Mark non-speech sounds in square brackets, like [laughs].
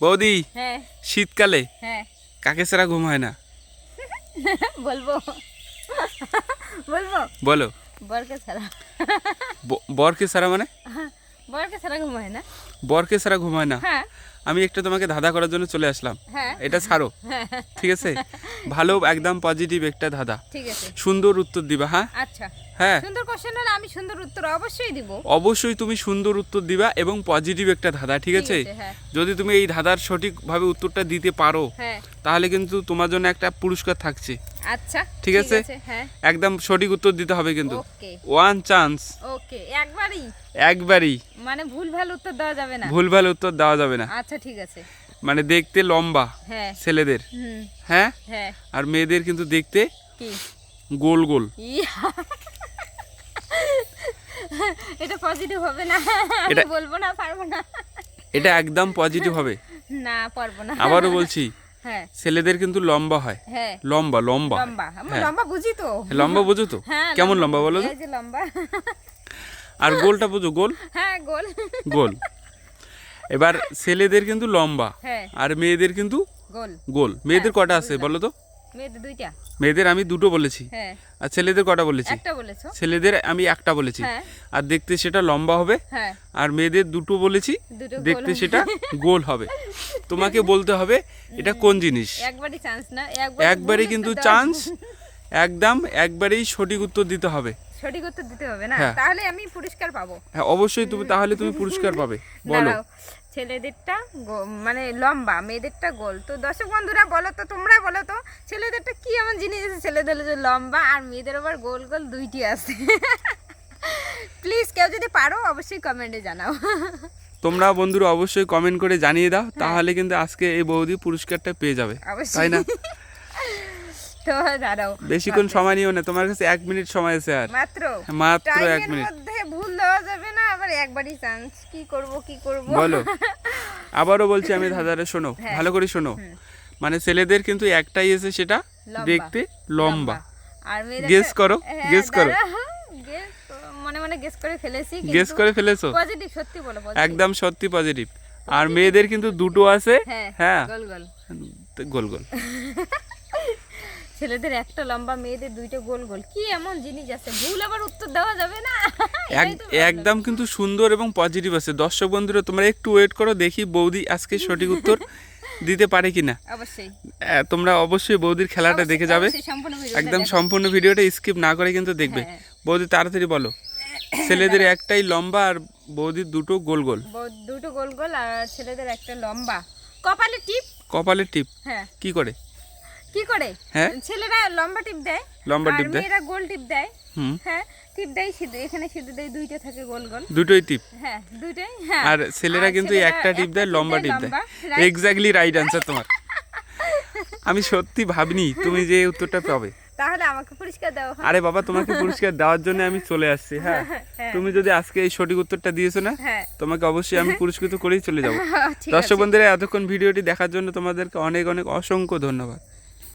বৌদি হ্যাঁ। শীতকালে হ্যাঁ। কাকে ছাড়া ঘুম হয় না? [laughs] বলব। বলব? বলো। বরকে ছাড়া। বরকে ছাড়া মানে? বরকে ছাড়া ঘুমায় না। বরকে ছাড়া ঘুম হয় না? হ্যাঁ। আমি একটু তোমাকে ধাঁধা করার জন্য চলে আসলাম। হ্যাঁ। এটা ছাড়ো। [laughs] ঠিক আছে? ভালো একদম পজিটিভ একটা ধাঁধা। সুন্দর উত্তর দিবা হ্যাঁ? আচ্ছা। হ্যাঁ। সুন্দর কোশ্চেন হলে আমি সুন্দর উত্তর অবশ্যই দিব। অবশ্যই তুমি সুন্দর উত্তর দিবা এবং পজিটিভ একটা ধাঁধা ঠিক আছে? হ্যাঁ। যদি তুমি এই ধাঁধার সঠিকভাবে উত্তরটা দিতে পারো হ্যাঁ। তাহলে কিন্তু তোমার জন্য একটা পুরস্কার থাকছে। আচ্ছা ঠিক আছে? একদম সঠিক উত্তর দিতে হবে কিন্তু। ওয়ান চান্স ওকে একবারই? একবারই। মানে ভুল ভালো উত্তর দেওয়া যাবে না। ভুলভাল উত্তর দেওয়া যাবে না। আচ্ছা ঠিক আছে। মানে দেখতে লম্বা হ্যাঁ। ছেলেদের। হ্যাঁ? হ্যাঁ। আর মেয়েদের কিন্তু দেখতে কি? গোল গোল। এটা পজিটিভ হবে না। এটা- বলব না পারব না। এটা একদম পজিটিভ হবে। না পারব না। আবারও বলছি হ্যাঁ। ছেলেদের কিন্তু লম্বা হয়। হ্যাঁ। লম্বা লম্বা। লম্বা। হ্যাঁ। লম্বা বুঝি তো। লম্বা বোঝো তো? হ্যাঁ কেমন লম্বা বলো এই যে লম্বা। আর গোলটা বোঝো গোল? হ্যাঁ গোল। গোল। এবার ছেলেদের কিন্তু লম্বা হ্যাঁ। আর মেয়েদের কিন্তু গোল। মেয়েদের কটা আছে বলো তো? মেয়েদের আমি দুটো বলেছি। হ্যাঁ। আর ছেলেদের কটা বলেছি? ছেলেদের আমি একটা বলেছি। হ্যাঁ। আর দেখতে সেটা লম্বা হবে। হ্যাঁ। আর মেয়েদের দুটো বলেছি। দেখতে সেটা গোল হবে। তোমাকে বলতে হবে এটা কোন জিনিস? একবারই কিন্তু চান্স একদম একবারেই সঠিক উত্তর দিতে হবে। সঠিক উত্তর দিতে হবে না? হ্যাঁ। তাহলে আমি পুরস্কার পাবো। হ্যাঁ অবশ্যই তুমি তাহলে তুমি পুরস্কার পাবে। বলো। ছেলেদেরটা মানে লম্বা মেয়েদেরটা গোল। তো দর্শক বন্ধুরা বলো তো তোমরা বলো তো ছেলেদেরটা কি এমন জিনিস আছে? ছেলেদের যে লম্বা আর মেয়েদের আবার গোল গোল দুইটি আছে। প্লিজ কেউ যদি পারো অবশ্যই কমেন্টে জানাও। তোমরা বন্ধুরা অবশ্যই কমেন্ট করে জানিয়ে দাও তাহলে কিন্তু আজকে এই বৌদি পুরস্কারটা পেয়ে যাবে তাই না? তো দাঁড়াও। বেশিক্ষণ সময় নিও না তোমার কাছে এক মিনিট সময় আছে আর। মাত্র। মাত্র এক মিনিট। মধ্যে ভুল দেওয়া যাবে না। একবারই চান্স কি করব কি করব? বলো। [laughs] আবারও বলছি আমি ধাঁধাটা শোনো হ্যাঁ। ভালো করে শোনো। মানে ছেলেদের কিন্তু একটাই এসে সেটা দেখতে লম্বা। আর মেয়েদের গেস করো গেস করো। গেস মনে মনে গেস করে ফেলেছি গেস করে ফেলেছো? পজিটিভ সত্যি বলো একদম সত্যি পজিটিভ আর মেয়েদের কিন্তু দুটো আছে। হ্যাঁ হ্যাঁ। গোল গোল। গোল গোল। [laughs] ছেলেদের একটা লম্বা মেয়েদের দুইটা গোল গোল। কি এমন জিনিস আছে? ভুল আবার উত্তর দেওয়া যাবে না। [laughs] একদম কিন্তু সুন্দর এবং পজিটিভ আছে। দর্শক বন্ধুরা তোমরা একটু ওয়েট করো দেখি বৌদি আজকে সঠিক উত্তর [laughs] দিতে পারে কিনা। অবশ্যই। তোমরা অবশ্যই বৌদির খেলাটা দেখে যাবে। একদম সম্পূর্ণ ভিডিওটা স্কিপ না করে কিন্তু দেখবে। হ্যাঁ। বৌদি তাড়াতাড়ি বলো। [coughs] ছেলেদের একটাই লম্বা আর বৌদির দুটো গোল গোল। দুটো গোল গোল আর ছেলেদের একটা লম্বা। কপালে টিপ? কপালে টিপ। হ্যাঁ। কি করে? কি করে? হ্যাঁ? ছেলেরা লম্বা টিপ দেয় লম্বা টিপ দেয়? মেয়েরা গোল টিপ দেয়। হ্যাঁ টিপ দেয় এখানে দেয় দুইটা থাকে গোল গোল। দুটোই টিপ? হ্যাঁ দুইটাই হ্যাঁ। আর ছেলেরা কিন্তু একটা টিপ দেয় লম্বা টিপ দেয়। এক্স্যাক্টলি রাইট অ্যান্সার তোমার। আমি সত্যি ভাবিনি তুমি যে উত্তরটা পাবে। তাহলে আমাকে পরিষ্কার দাও। আরে বাবা তোমাকে পুরস্কার দেওয়ার জন্য আমি চলে আসছি হ্যাঁ? তুমি যদি আজকে এই সঠিক উত্তরটা দিয়েছ না হ্যাঁ। তোমাকে অবশ্যই আমি পুরস্কৃত করেই চলে যাব। [laughs] দর্শক বন্ধুরা এতক্ষণ ভিডিওটি দেখার জন্য তোমাদেরকে অনেক অনেক অসংখ্য ধন্যবাদ।